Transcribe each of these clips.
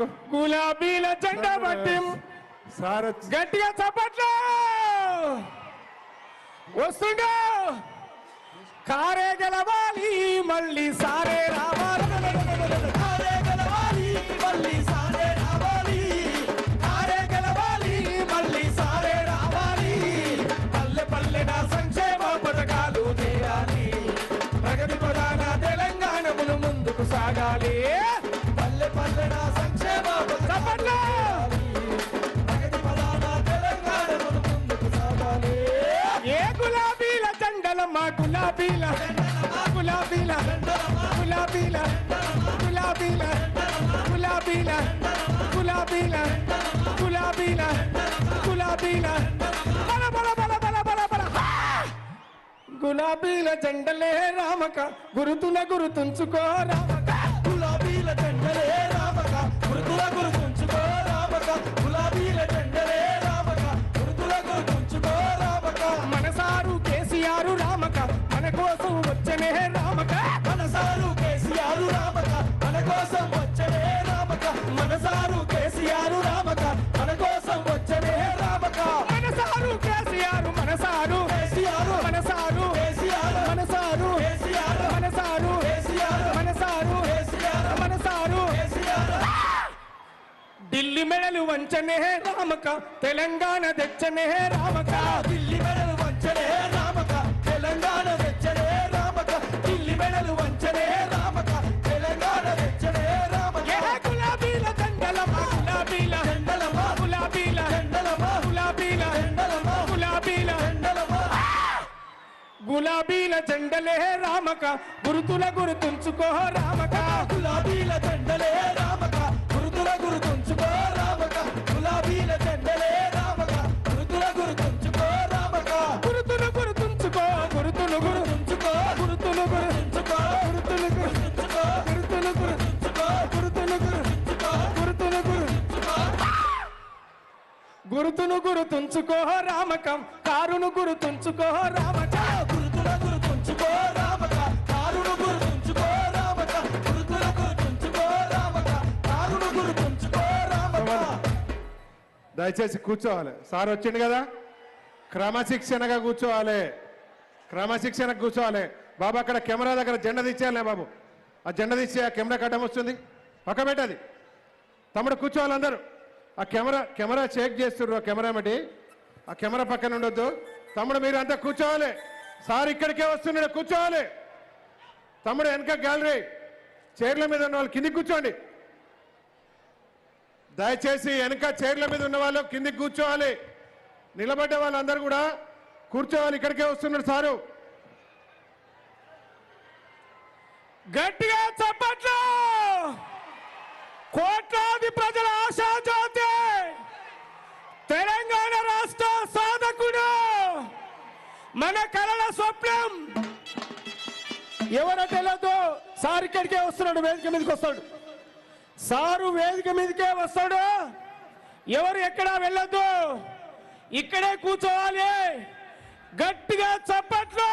గులాబీల జెండా పట్టి. సార్ గట్టిగా చప్పట్లు. వస్తుండో. కారే గెలవాలి మళ్ళీ సారే రావాలి. కారే గెలవాలి మళ్ళీ సారే రావాలి. కారే గెలవాలి మళ్ళీ సారే రావాలి. పల్లె పల్లె నా సంక్షేమ పథకాలు చేయాలి. ప్రగతి ప్రధాన తెలంగాణమును ముందుకు సాగాలి. గులాబీల గులాబీల గులాబీల గులాబీల గులాబీల గులాబీల గులాబీల గులాబీల. బల బల బల బల బల బల. గులాబీల జెండలే రామక గురుతున గురుతుంచుకో రామ కోసం వచ్చనే రామక. మనసారు కేసీఆర్ రామక. మన కోసం వచ్చనే రామక. మనసారు కేసీఆర్ రామక. మన కోసం వచ్చనే రామక. మనసారు కేసీఆర్ మనసారు కేసీఆర్. మనసారు కేసీఆర్. మనసారు కేసీఆర్. మనసారు కేసీఆర్. మనసారు కేసీఆర్. మనసారు. కేసీఆర్. ఢిల్లీ మెడలు వంచనే రామక. తెలంగాణ తెచ్చనే రామక. మెడలు వంచనే రామక తెలంగాణ తెచ్చనే రామక. ఏ గులాబీల దండలమా గులాబీల దండలమా గులాబీల దండలమా గులాబీల దండలమా గులాబీల. దండలమా గులాబీల జెండలే రామక గురుతుల గురుతుంచుకో రామక. గులాబీల జెండలే రామక గురుతుల గురుతుంచుకో గురుతును గురుతుంచుకో రామక కారును గురుతుంచుకో రామక. గురుతుల గురుతుంచుకో రామక కారును గురుతుంచుకో రామక. గురుతుల గురుతుంచుకో రామక కారును గురుతుంచుకో రామక. దయచేసి కూర్చోవాలి. సార్ వచ్చిండు కదా? క్రమశిక్షణగా కూర్చోవాలి. క్రమశిక్షణగా కూర్చోవాలి. బాబు అక్కడ కెమెరా దగ్గర జెండా తీసేయాలి బాబు. ఆ జెండా తీసి ఆ కెమెరా కట్టం వస్తుంది. పక్క పెట్టది తమ్ముడు కూర్చోవాలి అందరూ. ఆ కెమెరా కెమెరా చెక్ చేస్తుండ్రు ఆ కెమెరా మటి ఆ కెమెరా పక్కన ఉండొద్దు. తమ్ముడు మీరు అంతా కూర్చోవాలి. సార్ ఇక్కడికే వస్తున్నాడు కూర్చోవాలి. తమ్ముడు వెనక గ్యాలరీ చైర్ల మీద ఉన్న వాళ్ళు కిందికి కూర్చోండి. దయచేసి వెనక చైర్ల మీద ఉన్న వాళ్ళు కిందికి కూర్చోవాలి. నిలబడ్డ వాళ్ళందరూ కూడా కూర్చోవాలి ఇక్కడికే వస్తున్నారు సారు. గట్టిగా చప్పట్లు! కోట్లాది ప్రజల ఆశాజ్యోతి తెలంగాణ రాష్ట్ర సాధకుడు మన కళల స్వప్నం. ఎవరో తెలియదు సార్ ఇక్కడికే వస్తున్నాడు వేదిక మీదకి వస్తాడు. సారు వేదిక మీదకే వస్తాడు. ఎవరు ఎక్కడా వెళ్ళొద్దు. ఇక్కడే కూర్చోవాలి. గట్టిగా చప్పట్లు.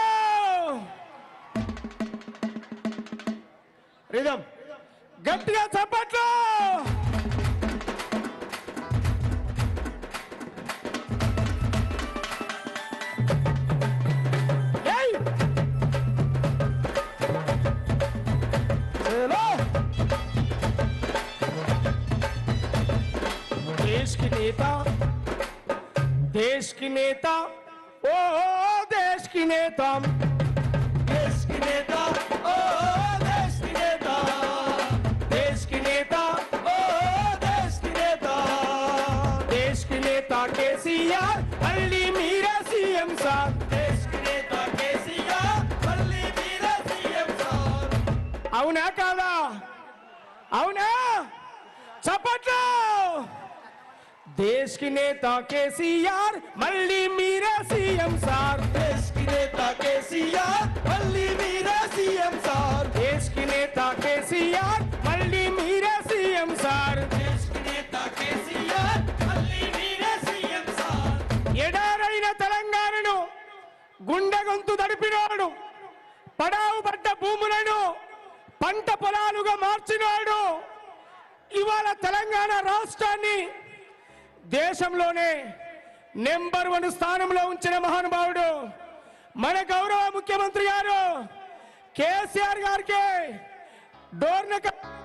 రిధం గట్టిగా చప్పట్లు. नेता देश की नेता ओ देश की नेता देश की नेता ओ देश की नेता देश की नेता ओ देश की नेता देश की नेता केसीआर अल्ली मीरा सीएम साहब देश की नेता केसीआर अल्ली मीरा सीएम साहब అవునా కాదా దేశ్కి నేత కేసీఆర్ మళ్ళీ మీరే సీఎం సార్ దేశ్కి నేత కేసీఆర్ మళ్ళీ మీరే సీఎం సార్ దేశ్ నేత కేసీఆర్ మళ్ళీ మీరే సీఎం సార్ దేశ్ నేత కేసీఆర్ మళ్ళీ మీరే సీఎం సార్ ఎడారైన తెలంగాణను గుండె గొంతు దడిపినాడు పడావు భూములను పంట పొలాలుగా మార్చినాడు ఇవాళ తెలంగాణ రాష్ట్రాన్ని దేశంలోనే నెంబర్ వన్ స్థానంలో ఉంచిన మహానుభావుడు మన గౌరవ ముఖ్యమంత్రి గారు కేసీఆర్ గారికి డోర్న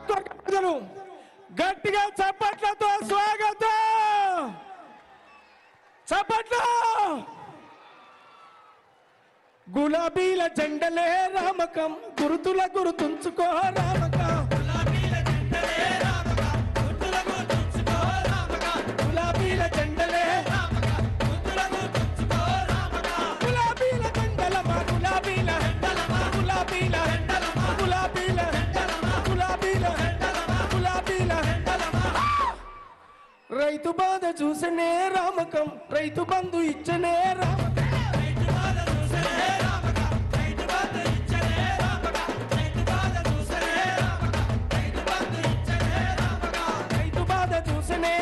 ప్రజలు గట్టిగా చప్పట్లతో స్వాగతం. చప్పట్లు. గులాబీల జెండలే రామకం గురుతుల గురుతుంచుకో రామకం. రైతు బాధ చూసనే రామకం రైతు బంధు ఇచ్చనే రామకం. రైతు బాధ చూసనే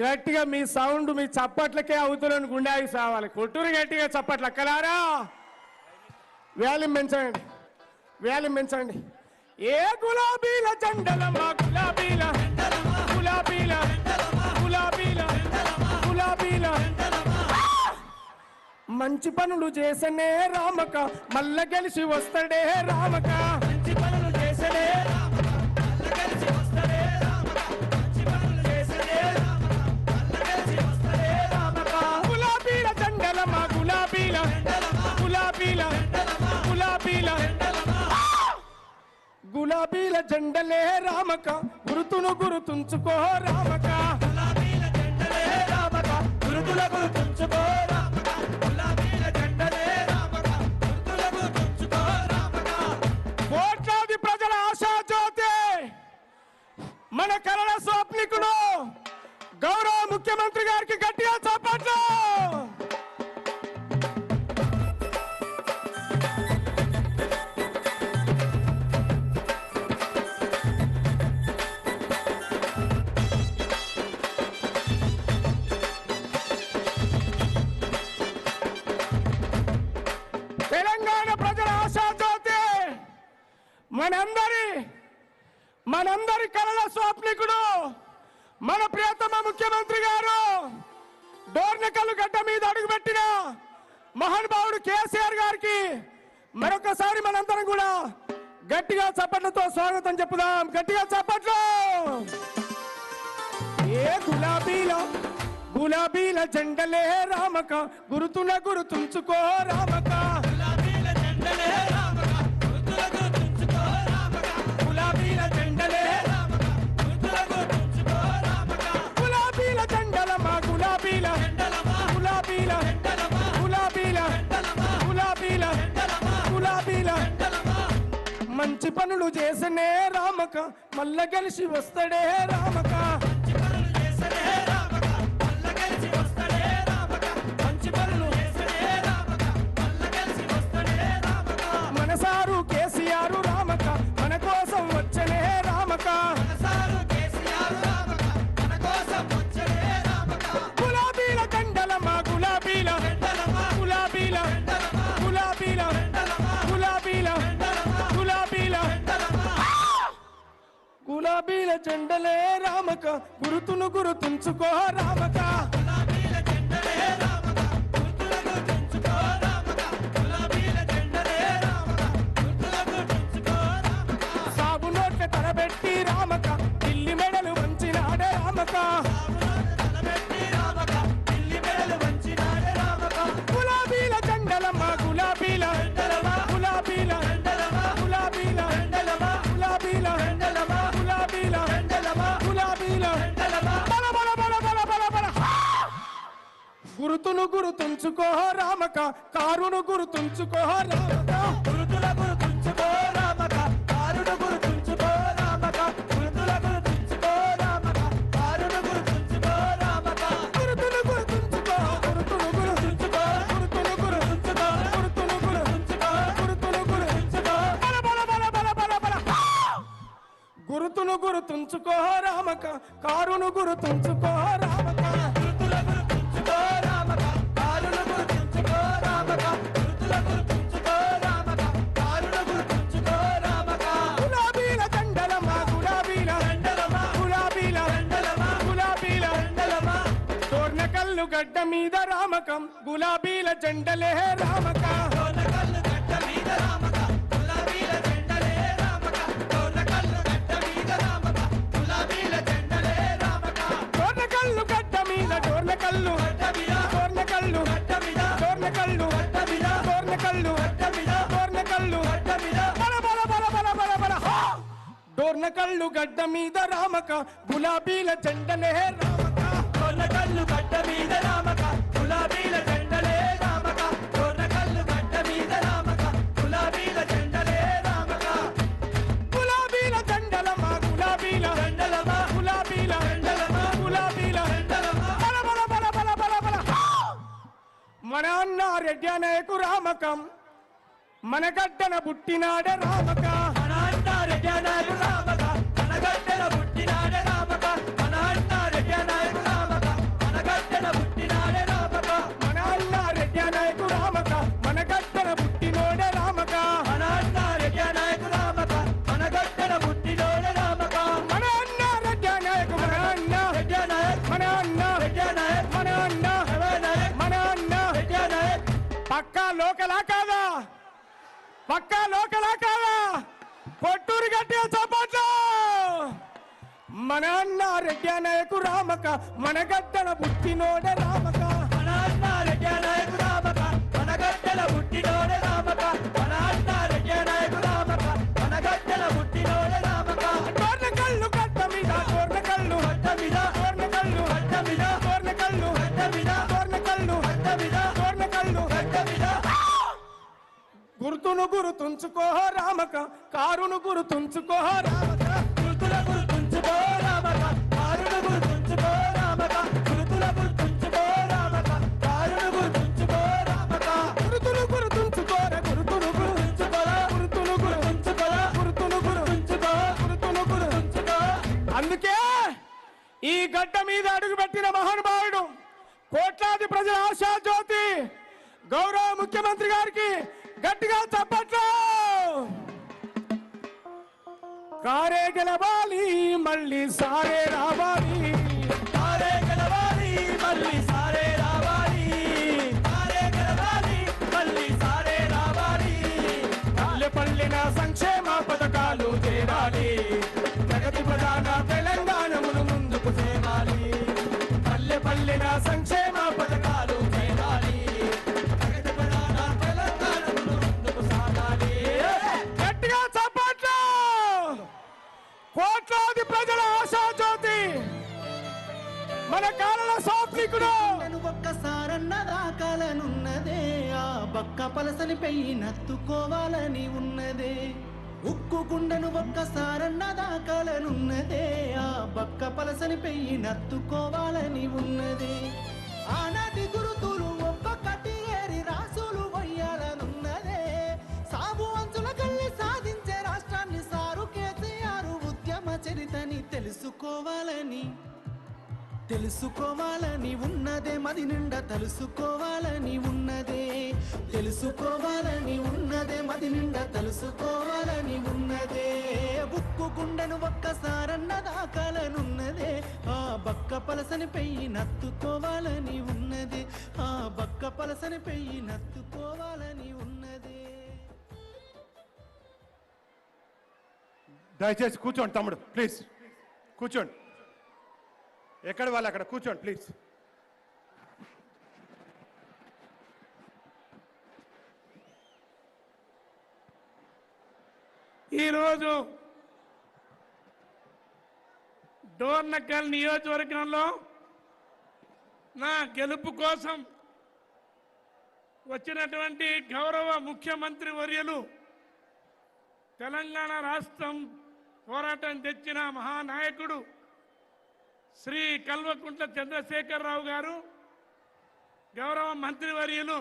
గట్టిగా మీ సౌండ్ మీ చప్పట్లకే అవుతులను గుండాయి సావాలి. కొట్టూరు గట్టిగా చప్పట్లు అక్కలారా? వ్యాలిం పెంచండి. వ్యాలిం పెంచండి. ఏ గులాబీల జెండలమా గులాబీల? గులాబీల. గులాబీల. గులాబీల. మంచి పనులు చేసనే రామక మల్ల గెలిచి వస్తాడే రామక మంచి పనులు చేసనే రామక గురుతును గురుతుంచుకో రామక. గురుతుల గురుతుంచుకో కోట్లాది ప్రజల ఆశాజ్యోతి మన కళల స్వప్నికుడు గౌరవ ముఖ్యమంత్రి గారికి గట్టిగా చప్పట్లు. మనందరి మనందరి కళల స్వాప్నికుడు మన ప్రియతమ ముఖ్యమంత్రి గారు డోర్నకల్లు గడ్డ మీద అడుగుపెట్టిన మహానుభావుడు కేసీఆర్ గారికి మరొకసారి మనందరం కూడా గట్టిగా చప్పట్లతో స్వాగతం చెప్పుదాం. గట్టిగా చప్పట్లు! ఏ గులాబీల గులాబీల జెండలే రామక గురుతున గురుతుంచుకో రామకా పనులు చేసనే రామక మల్ల కలిసి వస్తాడే రామక గులాబీల జెండలే రామక గురుతును గురుతుంచుకో రామక. కారును గురుతుంచుకో రామక గురుతుల గురుతుంచుకో రామక కారును గురుతుంచుకో రామక గురుతుల గురుతుంచుకో రామక కారును గురుతుంచుకో రామక గురుతును గురుతుంచుకో. గురుతును గురుతుంచుకో. గురుతును గురుతుంచుకో. గురుతును గురుతుంచుకో. గురుతును గురుతుంచుకో. బల బల బల బల బల బల. గుర్తును గుర్తుంచుకో రామక కారును గుర్తుంచుకో రామక గడ్డ మీద రామకం గులాబీల జెండలే రామక. డోర్న కళ్ళు గడ్డ మీద రామక గులాబీల జెండలే రామక. కళ్ళు గడ్డ మీద రామక గులాబీల జెండలే రామక మీద రామక గులాబీల జెండలే రామక. గులాబీల జెండలమా గులాబీల జెండలమా గులాబీల జెండలమా గులాబీల జెండలమా బల బల బల బల బల బల. మన అన్న రెడ్డి అనేకు రామకం మన గడ్డన పుట్టినాడే రామక. మన అన్న రెడ్డి రామక. పక్కా లోకలా కాదా? పక్కా లోకలా కాదా? కొట్టూరు గట్టిగా చప్పట్లు మన అన్న రెడ్డి అనేకు రామక మన గడ్డన పుట్టినోడే రామక మన అన్న రెడ్డి నాయక్ రామక మన గడ్డల పుట్టినోడే రామక మన అన్న రెడ్డి నాయక్ రామక మన పుట్టినోడే రామక కళ్ళు గడ్డ మీద కళ్ళు గడ్డ మీద గుర్తును గుర్తుంచుకో రామక కారును గుర్తుంచుకో రామక గుర్తుల గుర్తుంచుకో రామక కారును గుర్తుంచుకో రామక గుర్తుల గుర్తుంచుకో రామక కారును గుర్తుంచుకో రామక. గుర్తులు గుర్తుంచుకో గుర్తులు గుర్తుంచుకో గుర్తులు గుర్తుంచుకో గుర్తులు గుర్తుంచుకో గుర్తులు గుర్తుంచుకో. అందుకే ఈ గడ్డ మీద అడుగుపెట్టిన మహానుభావుడు కోట్లాది ప్రజల ఆశా జ్యోతి గౌరవ ముఖ్యమంత్రి గారికి గట్టిగా చప్పట్లు. కారే గెలవాలి మళ్ళీ సారే రావాలి. కారే గెలవాలి మళ్ళీ సారే రావాలి. కారే గెలవాలి మళ్ళీ సారే రావాలి. పల్లె పల్లెన సంక్షేమ పథకాలు చేరాలి ప్రగతి ప్రధాన మన కాలంలో సాత్వికుడు. నేను ఒక్కసారన్న దాకాలనున్నదే ఆ బక్క పలసని పెయ్యి నత్తుకోవాలని ఉన్నదే. ఉక్కు కుండను ఒక్కసారన్న దాకాలనున్నదే ఆ బక్క పలసని పెయ్యి నత్తుకోవాలని ఉన్నదే. ఆనాటి గురుతులు ఒక్కొక్కటి ఏరి రాసులు వయ్యాలనున్నదే. సాగు అంచుల కళ్ళి సాధించే రాష్ట్రాన్ని సారు కేసీఆర్ ఉద్యమ చరితని తెలుసుకోవాలని తెలుసుకోవాలని ఉన్నదే మది నిండా తెలుసుకోవాలని ఉన్నదే. తెలుసుకోవాలని ఉన్నదే మది నిండా తెలుసుకోవాలని ఉన్నదే. బుక్కు గుండెను ఒక్కసారన్న దాకాలనున్నదే ఆ బక్క పలసని పెయ్యి నత్తుకోవాలని ఉన్నదే. ఆ బక్క పలసని పెయ్యి నత్తుకోవాలని ఉన్నదే. దయచేసి కూర్చోండి తమ్ముడు ప్లీజ్. కూర్చోండి. ఎక్కడ వాళ్ళు అక్కడ కూర్చోండి ప్లీజ్ ఈరోజు డోర్నకల్ నియోజకవర్గంలో నా గెలుపు కోసం వచ్చినటువంటి గౌరవ ముఖ్యమంత్రి వర్యులు తెలంగాణ రాష్ట్రం పోరాటం తెచ్చిన మహానాయకుడు శ్రీ కల్వకుంట్ల చంద్రశేఖరరావు గారు గౌరవ మంత్రివర్యులు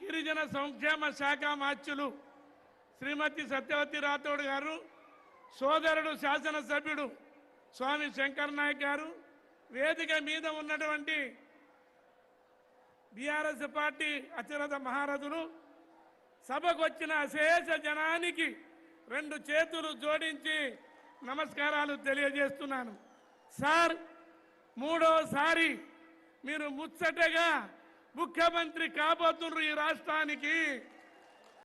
గిరిజన సంక్షేమ శాఖ మాత్యులు శ్రీమతి సత్యవతి రాథోడ్ గారు సోదరుడు శాసనసభ్యుడు స్వామి శంకర్ నాయక్ గారు వేదిక మీద ఉన్నటువంటి బీఆర్ఎస్ పార్టీ అత్యున్నత మహారథులు సభకు వచ్చిన అశేష జనానికి రెండు చేతులు జోడించి నమస్కారాలు తెలియజేస్తున్నాను. సార్ మూడోసారి మీరు ముచ్చటగా ముఖ్యమంత్రి కాబోతున్నారు ఈ రాష్ట్రానికి.